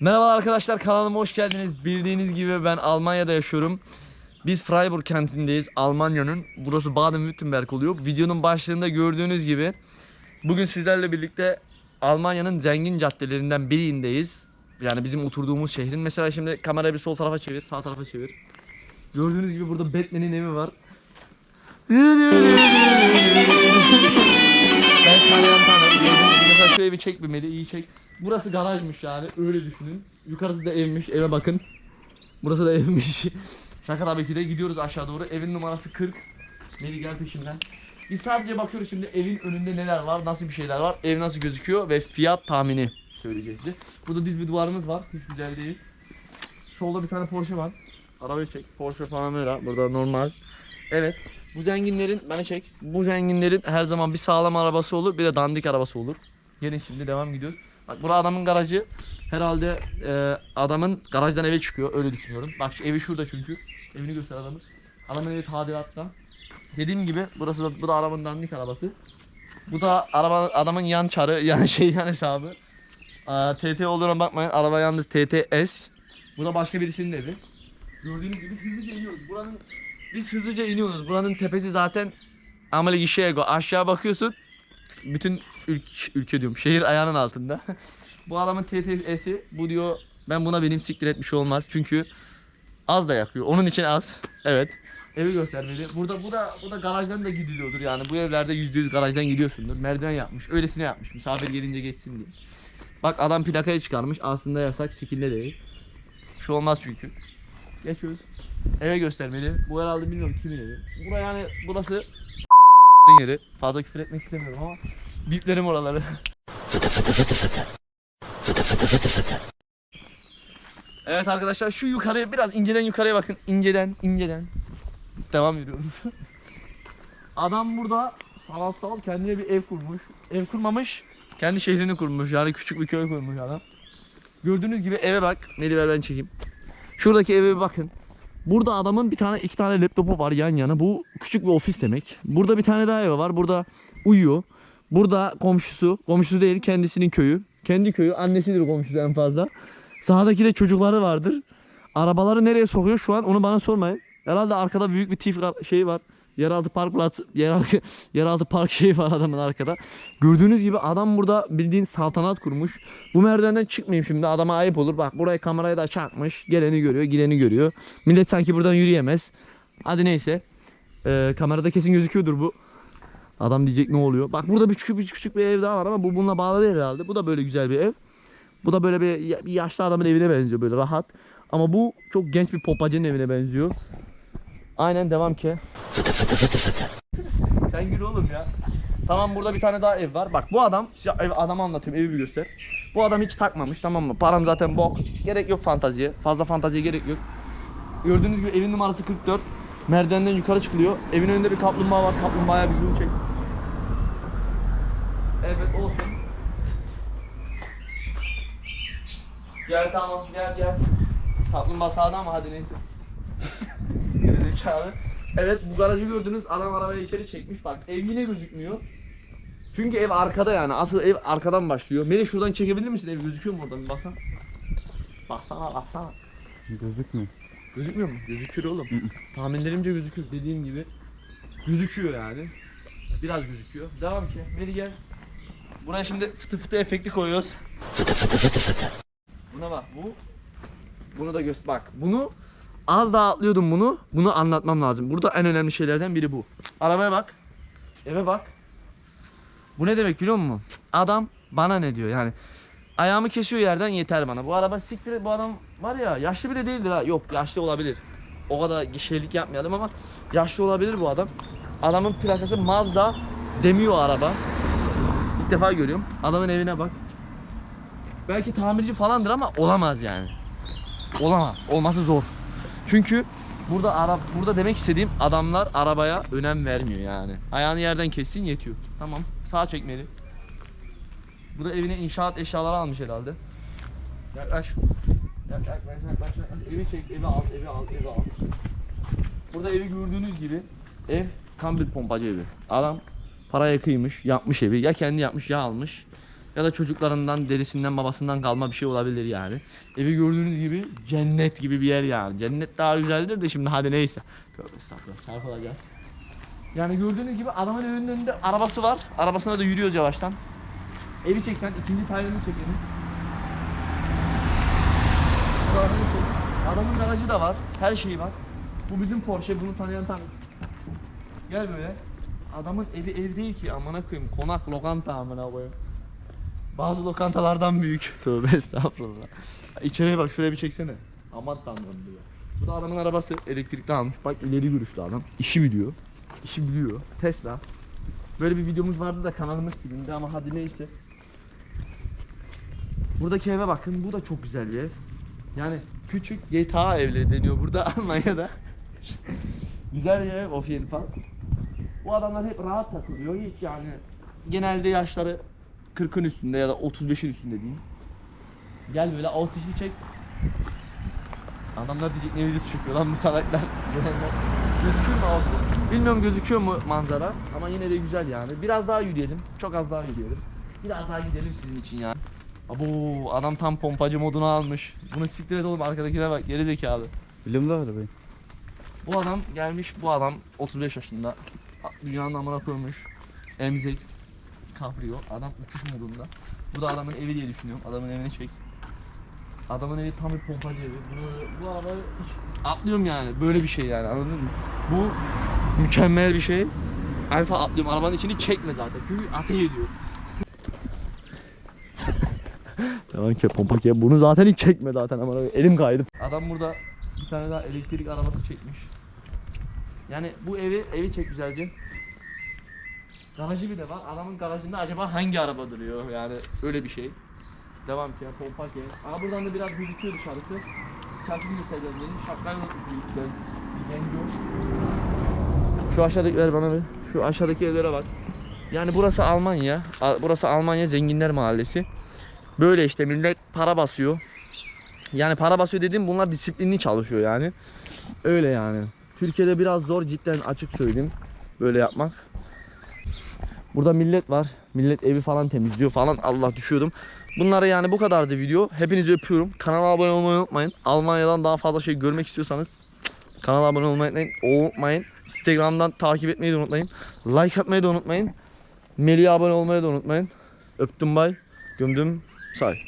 Merhaba arkadaşlar kanalıma hoş geldiniz. Bildiğiniz gibi ben Almanya'da yaşıyorum. Biz Freiburg kentindeyiz Almanya'nın. Burası Baden-Württemberg oluyor. Videonun başlığında gördüğünüz gibi bugün sizlerle birlikte Almanya'nın zengin caddelerinden birindeyiz. Yani bizim oturduğumuz şehrin. Mesela şimdi kamerayı bir sol tarafa çevir, sağ tarafa çevir. Gördüğünüz gibi burada Batman'in evi var. Ben tanıyan tanır. Mesela şu evi çek bir Melih, iyi çek. Burası garajmış yani öyle düşünün. Yukarısı da evmiş eve bakın. Burası da evmiş. Şaka tabii ki de gidiyoruz aşağı doğru. Evin numarası 40. Melih gel peşimden. Biz sadece bakıyoruz şimdi evin önünde neler var, nasıl bir şeyler var, ev nasıl gözüküyor ve fiyat tahmini söyleyeceğiz size. Burada düz bir duvarımız var, hiç güzel değil. Solda bir tane Porsche var. Arabayı çek, Porsche Panamera, burada normal. Evet, bu zenginlerin, beni çek. Bu zenginlerin her zaman bir sağlam arabası olur, bir de dandik arabası olur. Gelin şimdi devam gidiyoruz. Bak burada adamın garajı. Herhalde e, adamın garajdan eve çıkıyor. Öyle düşünüyorum. Bak evi şurada çünkü. Evini göster adamın. Adamın evi tadilatta. Dediğim gibi burası da, bu da arabanın dandik arabası. Bu da araba adamın yan çarı yani şey yan hesabı. Aa, TT olduğuna bakmayın. Araba yalnız TTS. Bu da başka birisinin evi. Gördüğünüz gibi hızlıca iniyoruz. Buranın biz hızlıca iniyoruz. Buranın tepesi zaten Ameli Gişego. Aşağı bakıyorsun. Bütün ülke, ülke diyorum. Şehir ayağının altında. bu adamın TTS'i bu diyor ben buna benim siktir etmiş olmaz. Çünkü az da yakıyor. Onun için az. Evet. Evi göstermeli. Burada bu da bu da garajdan da gidiliyordur yani. Bu evlerde %100 garajdan gidiyorsundur. Merdiven yapmış. Öylesine yapmış. Misafir gelince geçsin diye. Bak adam plakayı çıkarmış. Aslında yasak. Sikille değil. Şu olmaz çünkü. Geçiyoruz. Eve göstermeli. Bu herhalde bilmiyorum kimin evi. Bura yani burası yeri. Fazla küfür etmek istemiyorum ama biplerim oraları. Evet arkadaşlar şu yukarıya biraz inceden yukarıya bakın. İnceden, inceden. Devam ediyorum. Adam burada sanatsal kendine bir ev kurmuş. Ev kurmamış, kendi şehrini kurmuş. Yani küçük bir köy kurmuş adam. Gördüğünüz gibi eve bak. Melih ver ben çekeyim. Şuradaki eve bir bakın. Burada adamın bir tane iki tane laptopu var yan yana. Bu küçük bir ofis demek. Burada bir tane daha evi var. Burada uyuyor. Burada komşusu. Komşusu değil kendisinin köyü. Kendi köyü. Annesidir komşusu en fazla. Sağdaki de çocukları vardır. Arabaları nereye sokuyor şu an onu bana sormayın. Herhalde arkada büyük bir tif şey var. Yeraltı park plat, yeraltı, yeraltı park şeyi var adamın arkada. Gördüğünüz gibi adam burada bildiğin saltanat kurmuş. Bu merdivenden çıkmayayım şimdi adama ayıp olur. Bak buraya kamerayı da çakmış. Geleni görüyor, gideni görüyor. Millet sanki buradan yürüyemez. Hadi neyse. Ee, kamerada kesin gözüküyordur bu. Adam diyecek ne oluyor? Bak burada bir küçük bir küçük bir ev daha var ama bu bununla bağlı değil herhalde. Bu da böyle güzel bir ev. Bu da böyle bir, bir yaşlı adamın evine benziyor böyle rahat. Ama bu çok genç bir popacının evine benziyor. Aynen devam ki. Sen gül oğlum ya. Tamam burada bir tane daha ev var. Bak bu adam, adamı anlatıyorum evi bir göster. Bu adam hiç takmamış tamam mı? Param zaten bok. Gerek yok fantaziye. Fazla fantaziye gerek yok. Gördüğünüz gibi evin numarası 44. Merdivenden yukarı çıkılıyor. Evin önünde bir kaplumbağa var. Kaplumbağaya bir zoom çek. Evet olsun. Gel tamam gel gel. Kaplumbağa sağda ama hadi neyse. Gerizekalı. Evet bu garajı gördünüz adam arabayı içeri çekmiş bak ev yine gözükmüyor. Çünkü ev arkada yani asıl ev arkadan başlıyor. Melih şuradan çekebilir misin ev gözüküyor mu oradan bir baksana. Baksana baksana. Gözükmüyor. Gözükmüyor mu? Gözüküyor oğlum. Tahminlerimce gözüküyor dediğim gibi. Gözüküyor yani. Biraz gözüküyor. Devam ki. Melih gel. Buraya şimdi fıtı fıtı efekti koyuyoruz. Fıtı fıtı fıtı fıtı. Buna bak bu. Bunu da göster. Bak bunu az daha atlıyordum bunu. Bunu anlatmam lazım. Burada en önemli şeylerden biri bu. Arabaya bak. Eve bak. Bu ne demek biliyor musun? Adam bana ne diyor yani. Ayağımı kesiyor yerden yeter bana. Bu araba siktir bu adam var ya yaşlı bile değildir ha. Yok yaşlı olabilir. O kadar şeylik yapmayalım ama yaşlı olabilir bu adam. Adamın plakası Mazda demiyor araba. İlk defa görüyorum. Adamın evine bak. Belki tamirci falandır ama olamaz yani. Olamaz. Olması zor. Çünkü burada ara burada demek istediğim adamlar arabaya önem vermiyor yani. Ayağını yerden kessin yetiyor. Tamam. Sağ çekmeli. Bu da evine inşaat eşyaları almış herhalde. Yaklaş. Yaklaş, yaklaş, yaklaş, yaklaş. Evi çek, evi al, evi al, evi al. Burada evi gördüğünüz gibi ev tam bir pompacı evi. Adam paraya kıymış, yapmış evi. Ya kendi yapmış ya almış. Ya da çocuklarından, derisinden, babasından kalma bir şey olabilir yani. Evi gördüğünüz gibi cennet gibi bir yer yani. Cennet daha güzeldir de şimdi hadi neyse. Tövbe estağfurullah çarpılacağım. Yani gördüğünüz gibi adamın evinin önünde arabası var. Arabasına da yürüyoruz yavaştan. Evi çeksen ikinci tayrını çekelim. Adamın garajı da var. Her şeyi var. Bu bizim Porsche. Bunu tanıyan tanır. Gel böyle. Adamın evi ev değil ki amına koyayım. Konak lokanta amına koyayım. Bazı lokantalardan büyük. Tövbe estağfurullah. İçeriye bak şuraya bir çeksene. Aman tanrım diyor. Bu da adamın arabası elektrikli almış. Bak ileri görüşlü adam. İşi biliyor. İşi biliyor. Tesla. Böyle bir videomuz vardı da kanalımız silindi ama hadi neyse. Buradaki eve bakın. Bu da çok güzel bir ev. Yani küçük GTA evleri deniyor burada Almanya'da. güzel bir ev of Fall. Bu adamlar hep rahat takılıyor. Hiç yani genelde yaşları 40'ın üstünde ya da 35'in üstünde diyeyim. Gel böyle Aussicht'i çek. Adamlar diyecek ne videosu çekiyor lan bu salaklar. gözüküyor mu Aussicht? Bilmiyorum gözüküyor mu manzara ama yine de güzel yani. Biraz daha yürüyelim. Çok az daha yürüyelim. Biraz daha gidelim sizin için ya. Abo adam tam pompacı modunu almış. Bunu siktir et oğlum arkadakine bak geri zekalı. Biliyorum da arabayı. Bu adam gelmiş bu adam 35 yaşında. Dünyanın amına koymuş. MZ Cabrio. Adam uçuş modunda. Bu da adamın evi diye düşünüyorum. Adamın evini çek. Adamın evi tam bir pompacı evi. Bunu, bu arabayı hiç atlıyorum yani. Böyle bir şey yani anladın mı? Bu mükemmel bir şey. Alfa atlıyorum. Arabanın içini çekme zaten. Çünkü ateş ediyor. Tamam ki pompa ki bunu zaten hiç çekme zaten ama elim kaydı. Adam burada bir tane daha elektrik arabası çekmiş. Yani bu evi evi çek güzelce. Garajı bile var. Adamın garajında acaba hangi araba duruyor? Yani öyle bir şey. Devam ki ya pompa ki. Aa buradan da biraz gözüküyor dışarısı. Dışarısını göstereceğiz dedim. Şapkayı unutmuş genco. Şu aşağıdakiler bana bir. Şu aşağıdaki evlere bak. Yani burası Almanya. Burası Almanya Zenginler Mahallesi. Böyle işte millet para basıyor. Yani para basıyor dediğim bunlar disiplinli çalışıyor yani. Öyle yani. Türkiye'de biraz zor cidden açık söyleyeyim. Böyle yapmak. Burada millet var. Millet evi falan temizliyor falan. Allah düşüyordum. Bunlara yani bu kadardı video. Hepinizi öpüyorum. Kanala abone olmayı unutmayın. Almanya'dan daha fazla şey görmek istiyorsanız kanala abone olmayı unutmayın. unutmayın. Instagram'dan takip etmeyi de unutmayın. Like atmayı da unutmayın. Melih'e abone olmayı da unutmayın. Öptüm bay. Gömdüm say.